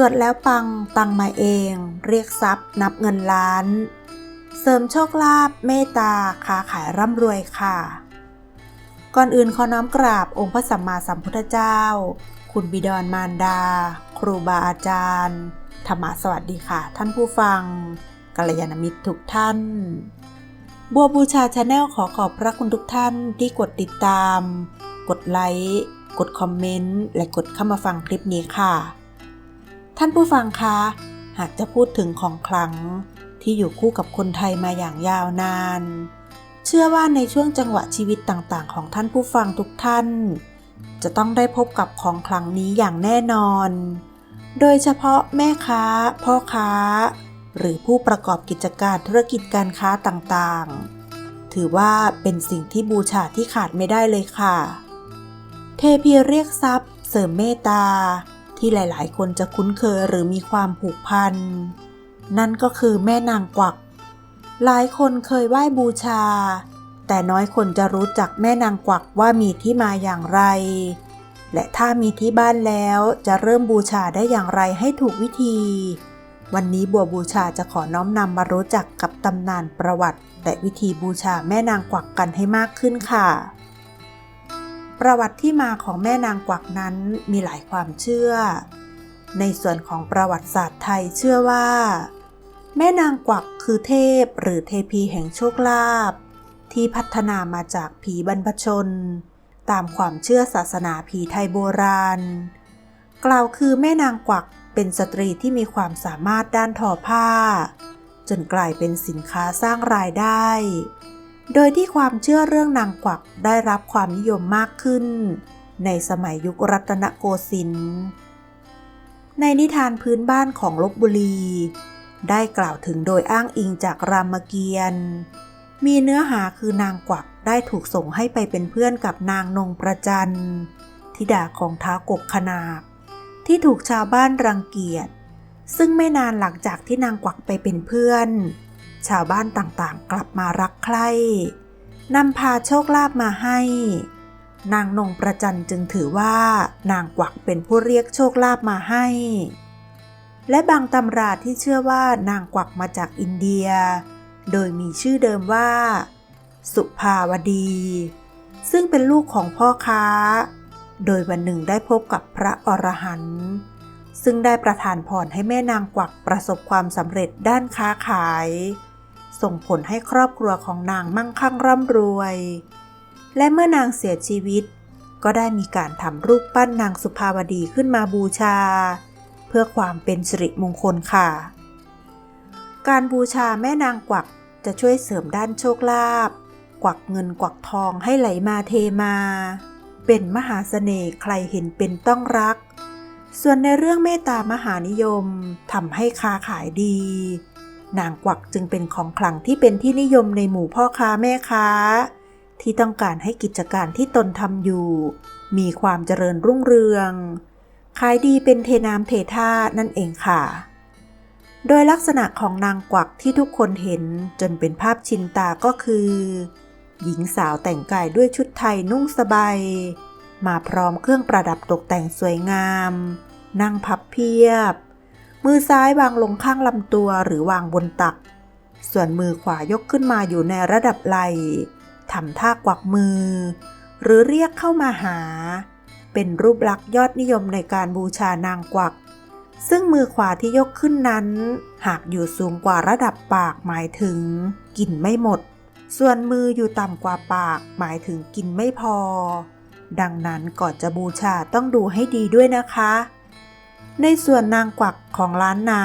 สวดแล้วปังตังมาเอง เรียกทรัพย์ นับเงินล้าน เสริมโชคลาภเมตตาค้าขายร่ำรวยค่ะ ก่อนอื่นขอน้อมกราบองค์พระสัมมาสัมพุทธเจ้า คุณบิดรมารดา ครูบาอาจารย์ ธรรมสวัสดีค่ะ ท่านผู้ฟังกัลยาณมิตรทุกท่าน บัวบูชาชาแนลขอขอบพระคุณทุกท่านที่กดติดตาม กดไลค์ กดคอมเมนต์ และกดเข้ามาฟังคลิปนี้ค่ะ ท่านผู้ฟังคะ หากจะพูดถึงของขลังที่อยู่คู่กับคนไทยมาอย่างยาวนาน เชื่อว่าในช่วงจังหวะชีวิตต่างๆ ของท่านผู้ฟังทุกท่าน จะต้องได้พบกับของขลังนี้อย่างแน่นอน โดยเฉพาะแม่ค้า พ่อค้า หรือผู้ประกอบกิจการธุรกิจการค้าต่างๆ ถือว่าเป็นสิ่งที่บูชาที่ขาดไม่ได้เลยค่ะ เทพีเรียกทรัพย์ เสริมเมตตา ที่หลายๆ คนจะคุ้นเคยหรือมีความผูกพัน นั่นก็คือแม่นางกวัก หลายคนเคยไหว้บูชา แต่น้อยคนจะรู้จักแม่นางกวักว่ามีที่มาอย่างไร และถ้ามีที่บ้านแล้วจะเริ่มบูชาได้อย่างไรให้ถูกวิธี วันนี้บัวบูชาจะขอน้อมนำมารู้จักกับตำนานประวัติ และวิธีบูชาแม่นางกวักกันให้มากขึ้นค่ะ ประวัติที่มาของแม่นางกวักนั้นมีหลายความเชื่อ ในส่วนของประวัติศาสตร์ไทยเชื่อว่า แม่นางกวักคือเทพหรือเทพีแห่งโชคลาภที่พัฒนามาจากผีบรรพชน ตามความเชื่อศาสนาผีไทยโบราณ กล่าวคือแม่นางกวักเป็นสตรีที่มีความสามารถด้านทอผ้า จนกลายเป็นสินค้าสร้างรายได้ โดยที่ความเชื่อเรื่องนางกวักได้รับความนิยมมากขึ้น ในสมัยยุครัตนโกสินทร์ในนิทานพื้นบ้านของลบบุรี ได้กล่าวถึงโดยอ้างอิงจากรามเกียรติ์มีเนื้อหาคือนางกวักได้ถูกส่งให้ไปเป็นเพื่อนกับนางนงประจันธิดาของท้าวกขนาบที่ถูกชาวบ้านรังเกียจ ซึ่งไม่นานหลังจากที่นางกวักไปเป็นเพื่อน ชาวบ้านต่างๆ กลับมารักใคร่นำพาโชคลาภมาให้ นางนงประจันจึงถือว่า นางกวักเป็นผู้เรียกโชคลาภมาให้ และบางตำราที่เชื่อว่านางกวักมาจากอินเดีย โดยมีชื่อเดิมว่า สุภาวดี ซึ่งเป็นลูกของพ่อค้า โดยวันหนึ่งได้พบกับพระอรหันต์ซึ่งได้ประทานพรให้แม่นางกวักประสบความสำเร็จด้านค้าขาย ส่งผลให้ครอบครัวของนางมั่งคั่งร่ำรวย และเมื่อนางเสียชีวิต ก็ได้มีการทำรูปปั้นนางสุภาวดีขึ้นมาบูชา เพื่อความเป็นสิริมงคลค่ะ การบูชาแม่นางกวักจะช่วยเสริมด้านโชคลาภกวักเงินกวักทองให้ไหลมาเทมา เป็นมหาเสน่ห์ใครเห็นเป็นต้องรัก ส่วนในเรื่องเมตตามหานิยมทำให้ค้าขายดี นางกวักจึงเป็นของขลังที่เป็นที่นิยมในหมู่พ่อค้าแม่ค้า ที่ต้องการให้กิจการที่ตนทำอยู่ มีความเจริญรุ่งเรืองขายดีเป็นเทน้ำเทท่านั่นเองค่ะ โดยลักษณะของนางกวักที่ทุกคนเห็นจนเป็นภาพชินตาก็คือ หญิงสาวแต่งกายด้วยชุดไทยนุ่งสบายมาพร้อมเครื่องประดับตกแต่งสวยงาม นั่งพับเพียบ มือซ้ายวางลงข้างลำตัวหรือวางบนตัก ส่วนมือขวายกขึ้นมาอยู่ในระดับไหล่ทำท่ากวักมือ หรือเรียกเข้ามาหา เป็นรูปลักษณ์ยอดนิยมในการบูชานางกวัก ซึ่งมือขวาที่ยกขึ้นนั้น หากอยู่สูงกว่าระดับปากหมายถึง กินไม่หมด ส่วนมืออยู่ต่ำกว่าปากหมายถึงกินไม่พอ ดังนั้นก่อนจะบูชาต้องดูให้ดีด้วยนะคะ ในส่วนนางกวักของล้านนา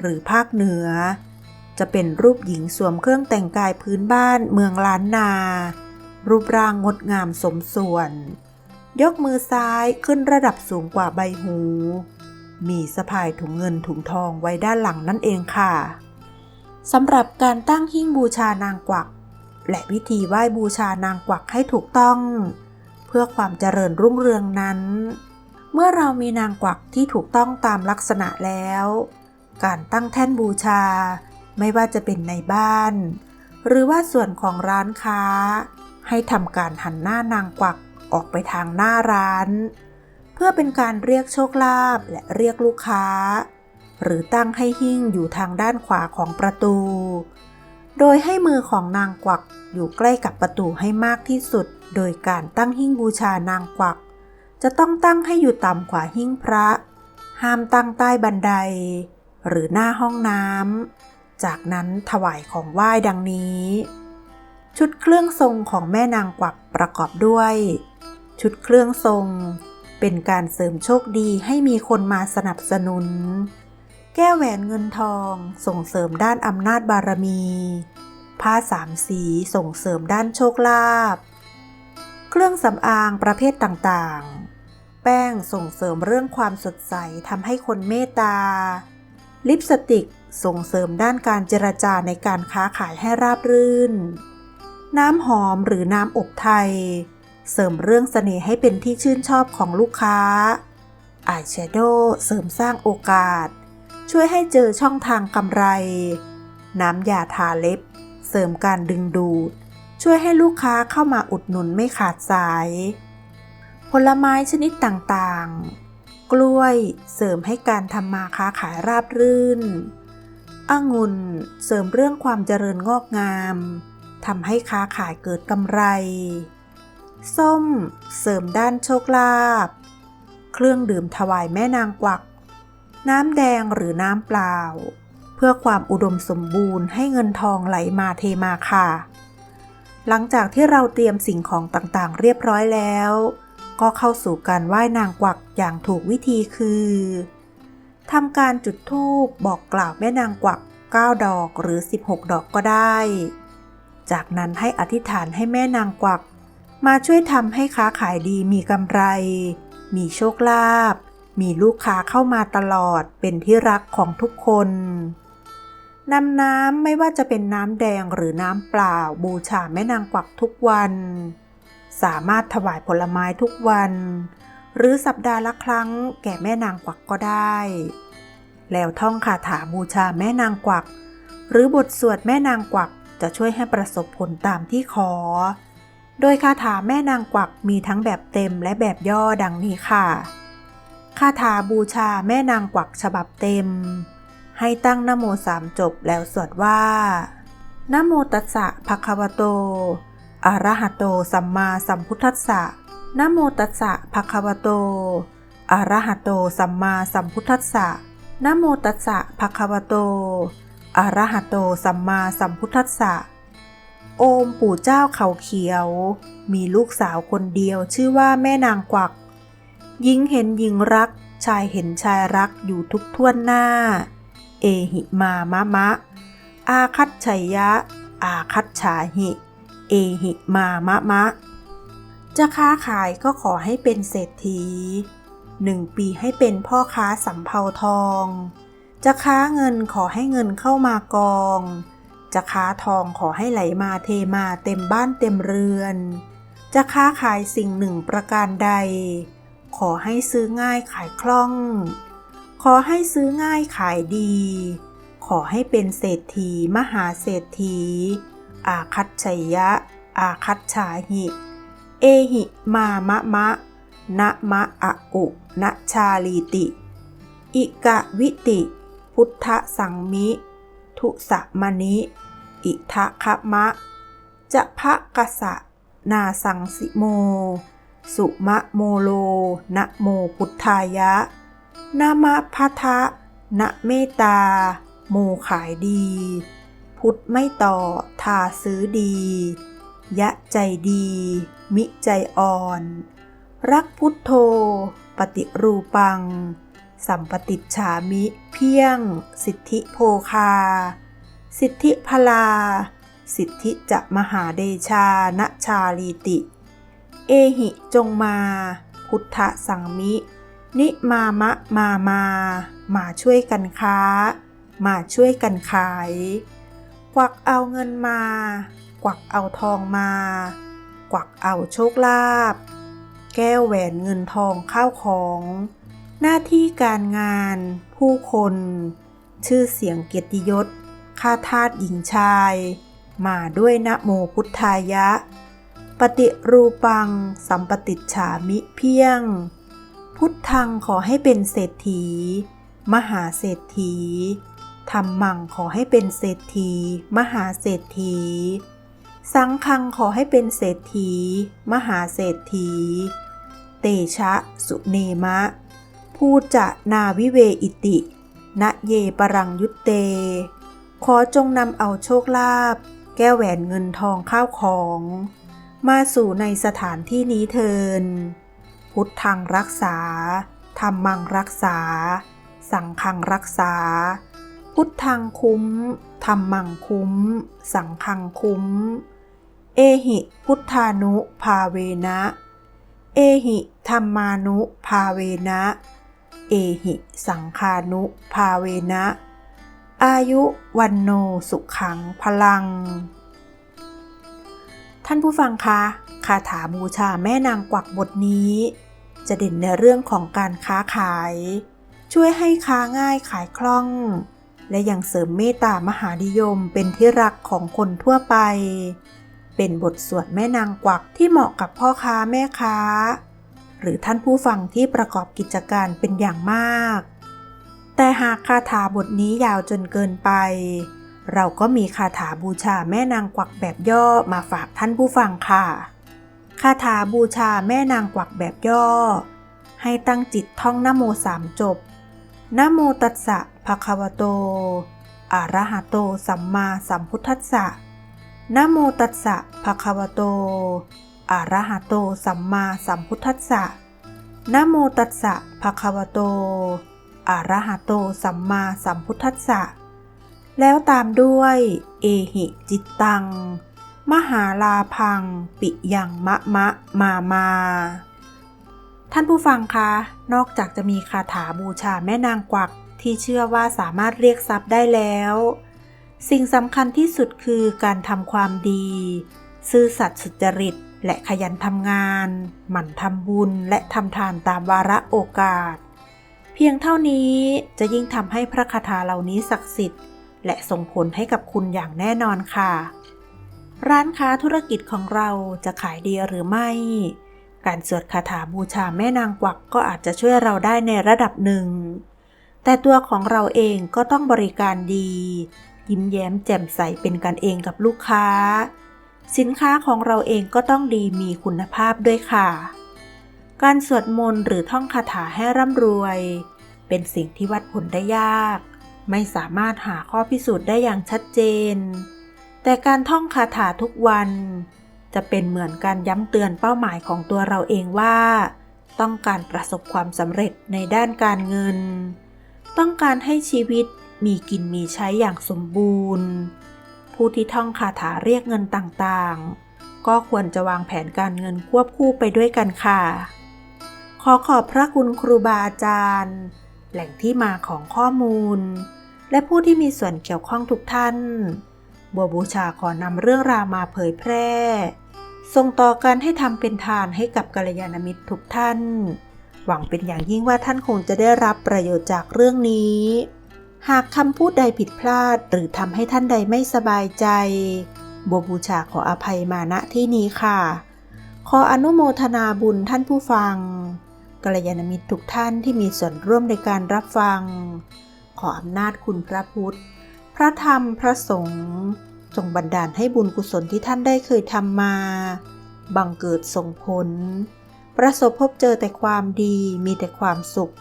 หรือภาคเหนือ จะเป็นรูปหญิงสวมเครื่องแต่งกายพื้นบ้านเมืองล้านนา รูปร่างงดงามสมส่วน ยกมือซ้ายขึ้นระดับสูงกว่าใบหู มีสะพายถุงเงินถุงทองไว้ด้านหลังนั่นเองค่ะสำหรับการตั้งหิ้งบูชานางกวัก และวิธีไหว้บูชานางกวักให้ถูกต้อง เพื่อความเจริญรุ่งเรืองนั้น เมื่อเรามีนางกวักที่ถูกต้องตามลักษณะแล้ว การตั้งแท่นบูชา ไม่ว่าจะเป็นในบ้าน หรือว่าส่วนของร้านค้า ให้ทำการหันหน้านางกวักออกไปทางหน้าร้าน เพื่อเป็นการเรียกโชคลาภและเรียกลูกค้า หรือตั้งให้หิ้งอยู่ทางด้านขวาของประตู โดยให้มือของนางกวักอยู่ใกล้กับประตูให้มากที่สุด โดยการตั้งหิ้งบูชานางกวัก จะต้องตั้งให้อยู่ต่ำกว่าหิ้งพระ ห้ามตั้งใต้บันได หรือหน้าห้องน้ำ จากนั้นถวายของไหว้ดังนี้ ชุดเครื่องทรงของแม่นางกวักประกอบด้วย ชุดเครื่องทรง เป็นการเสริมโชคดีให้มีคนมาสนับสนุน แก้วแหวนเงินทองส่งเสริมด้านอำนาจบารมี ผ้าสามสีส่งเสริมด้านโชคลาภเครื่องสำอางประเภทต่างๆ แป้งส่งเสริมเรื่องความสดใสทำให้คนเมตตา ลิปสติกส่งเสริมด้านการเจรจาในการค้าขายให้ราบรื่น น้ำหอมหรือน้ำอบไทย เสริมเรื่องเสน่ห์ให้เป็นที่ชื่นชอบของลูกค้า อายแชโดว์เสริมสร้างโอกาส ช่วยให้เจอช่องทางกำไร น้ำยาทาเล็บ เสริมการดึงดูด ช่วยให้ลูกค้าเข้ามาอุดหนุนไม่ขาดสาย ลไม้ชนิดต่างๆ กล้วยเสริมให้การทำมาค้าขายราบรื่น องุ่นเสริมเรื่องความเจริญงอกงามทำให้ค้าขายเกิดกำไร ส้มเสริมด้านโชคลาภ เครื่องดื่มถวายแม่นางกวัก น้ำแดงหรือน้ำเปล่า เพื่อความอุดมสมบูรณ์ให้เงินทองไหลมาเทมาค่ะ หลังจากที่เราเตรียมสิ่งของต่างๆ เรียบร้อยแล้ว ก็เข้าสู่การไหว้นางกวักอย่างถูกวิธีคือทำการจุดธูปบอกกล่าวแม่นางกวัก 9 ดอกหรือ 16 ดอกก็ได้ จากนั้นให้อธิษฐานให้แม่นางกวัก มาช่วยทำให้ค้าขายดีมีกำไร มีโชคลาภมีลูกค้าเข้ามาตลอดเป็นที่รักของทุกคนนำน้ำไม่ว่าจะเป็นน้ำแดงหรือน้ำเปล่าบูชาแม่นางกวักทุกวัน สามารถถวายผลไม้ทุกวัน หรือสัปดาห์ละครั้งแก่แม่นางกวักก็ได้ แล้วท่องคาถาบูชาแม่นางกวัก หรือบทสวดแม่นางกวักจะช่วยให้ประสบผลตามที่ขอ โดยคาถาแม่นางกวักมีทั้งแบบเต็มและแบบย่อดังนี้ค่ะ คาถาบูชาแม่นางกวักฉบับเต็ม ให้ตั้งนโมสามจบแล้วสวดว่านโมตัสสะภะคะวะโต อะระหะโตสัมมาสัมพุทธัสสะนโมตัสสะภะคะวะโตอะระหะโตสัมมาสัมพุทธัสสะนโมตัสสะภะคะวะโตอะระหะโตสัมมาสัมพุทธัสสะ โอมปู่เจ้าเขาเขียว มีลูกสาวคนเดียวชื่อว่าแม่นางกวัก หญิงเห็นหญิงรัก ชายเห็นชายรักอยู่ทุกท่วนหน้า เอหิมามะมะ อาคัตชัยยะ อาคัตฉาหิ เอหิมามะมะ จะค้าขายก็ขอให้เป็นเศรษฐีหนึ่งปีให้เป็นพ่อค้าสำเภาทอง จะค้าเงินขอให้เงินเข้ามากอง จะค้าทองขอให้ไหลมาเทมาเต็มบ้านเต็มเรือน จะค้าขายสิ่งหนึ่งประการใด ขอให้ซื้อง่ายขายคล่อง ขอให้ซื้อง่ายขายดี ขอให้เป็นเศรษฐีมหาเศรษฐี อาคัตชัยยะ อาคัตฉาหิ เอหิมามะมะนะมะอะอุนะชาลีติ อิกะวิติ พุทธสังมิ ทุสะมณิ อิทะคะมะ จะพะกะสะ นาสังสิโม สุมะโมโล นะโมพุทธายะ นามะพัทะนะเมตตา โมขายดี พุทธไม่ต่อทาซื้อดี ยะใจดี มิใจอ่อน รักพุทโธ ปฏิรูปัง สัมปติฉามิเพียง สิทธิโภคา สิทธิพลา สิทธิจะมหาเดชานะชาลีติ เอหิจงมา พุทธสังมิ นิมามะมามา มาช่วยกันค้า มาช่วยกันขายกวักเอาเงินมา กวักเอาทองมา กวักเอาโชคลาภแก้วแหวนเงินทองข้าวของ หน้าที่การงาน ผู้คน ชื่อเสียงเกียรติยศข้าทาสหญิงชาย มาด้วยนะโมพุทธายะ ปฏิรูปัง สัมปติฉามิเพียง พุทธังขอให้เป็นเศรษฐี มหาเศรษฐีทำมังขอให้เป็นเศรษฐี มหาเศรษฐี สังคังขอให้เป็นเศรษฐี มหาเศรษฐี เตชะ สุเนมะ พูจะนาวิเวอิติ ณเยปรังยุตเต ขอจงนำเอาโชคลาภแก้วแหวนเงินทองข้าวของ มาสู่ในสถานที่นี้เทิน พุทธังรักษา ธรรมังรักษา สังฆังรักษา พุทธังคุ้มธรรมังคุ้ม สังฆังคุ้ม เอหิพุทธานุภาเวนะ เอหิธรรมานุภาเวนะ เอหิสังคานุภาเวนะ อายุวันโนสุขังพลัง ท่านผู้ฟังคะคาถาบูชาแม่นางกวักบทนี้ จะเด่นในเรื่องของการค้าขาย ช่วยให้ค้าง่ายขายคล่อง และยังเสริมเมตตามหานิยมเป็นที่รักของคนทั่วไป เป็นบทสวดแม่นางกวักที่เหมาะกับพ่อค้าแม่ค้า หรือท่านผู้ฟังที่ประกอบกิจการเป็นอย่างมาก แต่หากคาถาบทนี้ยาวจนเกินไป เราก็มีคาถาบูชาแม่นางกวักแบบย่อมาฝากท่านผู้ฟังค่ะคาถาบูชาแม่นางกวักแบบย่อ ให้ตั้งจิตท่องนโมสามจบนโมตัสสะภะคะวะโตอะระหะโตสัมมาสัมพุทธัสสะ นะโมตัสสะภะคะวะโต อะระหะโต สัมมาสัมพุทธัสสะนะโมตัสสะภะคะวะโต อะระหะโต สัมมาสัมพุทธัสสะ แล้วตามด้วย เอหิจิตตัง มหาลาพัง ปิยังมะมะมามา ท่านผู้ฟังคะ นอกจากจะมีคาถาบูชาแม่นางกวักที่เชื่อว่าสามารถเรียกทรัพย์ได้แล้ว สิ่งสำคัญที่สุดคือการทำความดี ซื่อสัตย์สุจริต และขยันทำงาน หมั่นทำบุญและทำทานตามวาระโอกาส เพียงเท่านี้จะยิ่งทำให้พระคาถาเหล่านี้ศักดิ์สิทธิ์ และส่งผลให้กับคุณอย่างแน่นอนค่ะ ร้านค้าธุรกิจของเราจะขายดีหรือไม่ การสวดคาถาบูชาแม่นางกวักก็อาจจะช่วยเราได้ในระดับหนึ่งแต่ตัวของเราเองก็ต้องบริการดี ยิ้มแย้มแจ่มใสเป็นกันเองกับลูกค้า สินค้าของเราเองก็ต้องดีมีคุณภาพด้วยค่ะ การสวดมนต์หรือท่องคาถาให้ร่ำรวย เป็นสิ่งที่วัดผลได้ยาก ไม่สามารถหาข้อพิสูจน์ได้อย่างชัดเจน แต่การท่องคาถาทุกวัน จะเป็นเหมือนการย้ำเตือนเป้าหมายของตัวเราเองว่า ต้องการประสบความสำเร็จในด้านการเงิน ต้องการให้ชีวิต มีกินมีใช้อย่างสมบูรณ์ ผู้ที่ท่องคาถาเรียกเงินต่างๆ ก็ควรจะวางแผนการเงินควบคู่ไปด้วยกันค่ะ ขอขอบพระคุณครูบาอาจารย์ แหล่งที่มาของข้อมูล และผู้ที่มีส่วนเกี่ยวข้องทุกท่าน บัวบูชาขอนำเรื่องราวมาเผยแพร่ส่งต่อกันให้ทำเป็นทานให้กับกัลยาณมิตรทุกท่าน หวังเป็นอย่างยิ่งว่าท่านคงจะได้รับประโยชน์จากเรื่องนี้ หากคำพูดใดผิดพลาด หรือทำให้ท่านใดไม่สบายใจบัวบูชาขออภัยมาณที่นี้ค่ะ ขออนุโมทนาบุญท่านผู้ฟังกัลยาณมิตรทุกท่านที่มีส่วนร่วมในการรับฟัง ขออำนาจคุณพระพุทธ พระธรรมพระสงฆ์จงบันดาลให้บุญกุศลที่ท่านได้เคยทำมา บังเกิดส่งผล ประสบพบเจอแต่ความดีมีแต่ความสุข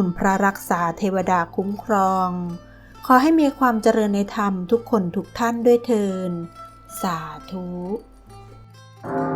คุณพระรักษาเทวดาคุ้มครอง ขอให้มีความเจริญในธรรมทุกคนทุกท่านด้วยเทิน สาธุ thank you